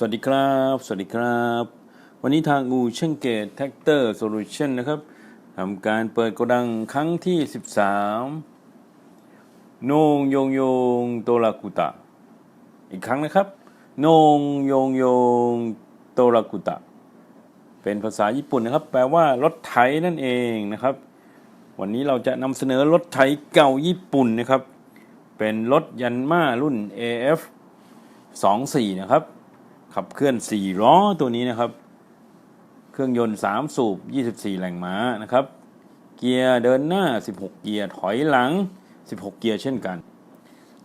สวัสดีครับ สวัสดีครับ วันนี้ทางอูเช่งเกตแท็กเตอร์โซลูชันนะครับทำการเปิดโกดังครั้งที่ 13 โนงโยงโยงโตรากุตะ อีกครั้งนะครับ โนงโยงโยงโตรากุตะ เป็นภาษาญี่ปุ่นนะครับ แปลว่ารถไถนั่นเองนะครับ วันนี้เราจะนำเสนอรถไถเก่าญี่ปุ่นนะครับ เป็นรถยันมารุ่น AF 24 นะครับ ขับเคลื่อน 4 ล้อตัวนี้นะครับ เครื่องยนต์ 3 สูบ 24 แรงม้านะครับ เกียร์เดินหน้า 16 เกียร์ถอยหลัง 16 เกียร์เช่นกัน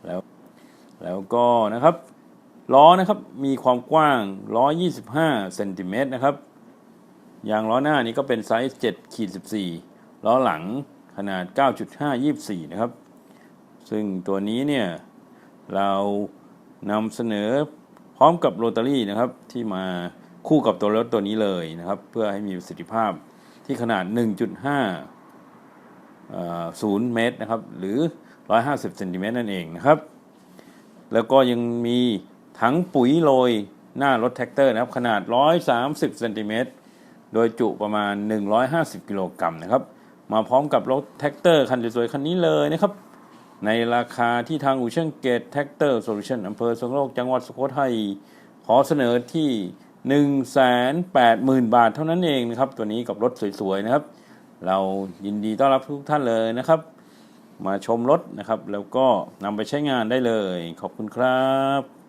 แล้วแล้วก็นะครับล้อนะครับมีความกว้าง 125 เซนติเมตรนะครับยางล้อหน้านี้ก็เป็นไซส์7ขีด14 ล้อหลังขนาด 9.5 24 นะครับ ซึ่งตัวนี้เนี่ย เรานำเสนอ พร้อมกับโรตารี่นะครับที่มาคู่กับตัวรถตัวนี้เลยนะครับ เพื่อให้มีประสิทธิภาพที่ขนาด 1.50 เมตรนะครับ หรือ 150เซนติเมตรนั่นเองนะครับ แล้วก็ยังมีถังปุ๋ยโรยหน้ารถแท็กเตอร์นะครับ ขนาด 130เซนติเมตรโดยจุประมาณ 150 กิโลกรัมนะครับ มาพร้อมกับรถแท็กเตอร์คันสวยๆคันนี้เลยนะครับ ในราคาที่ทางอูเช่างเกตแท็กเตอร์โซลูชันอำเภอสงโลกจังหวัดสุโขทัยขอเสนอที่ 180,000 บาทเท่านั้นเองนะครับ ตัวนี้กับรถสวยๆนะครับ เรายินดีต้อนรับทุกท่านเลยนะครับ มาชมรถนะครับ แล้วก็นำไปใช้งานได้เลย ขอบคุณครับ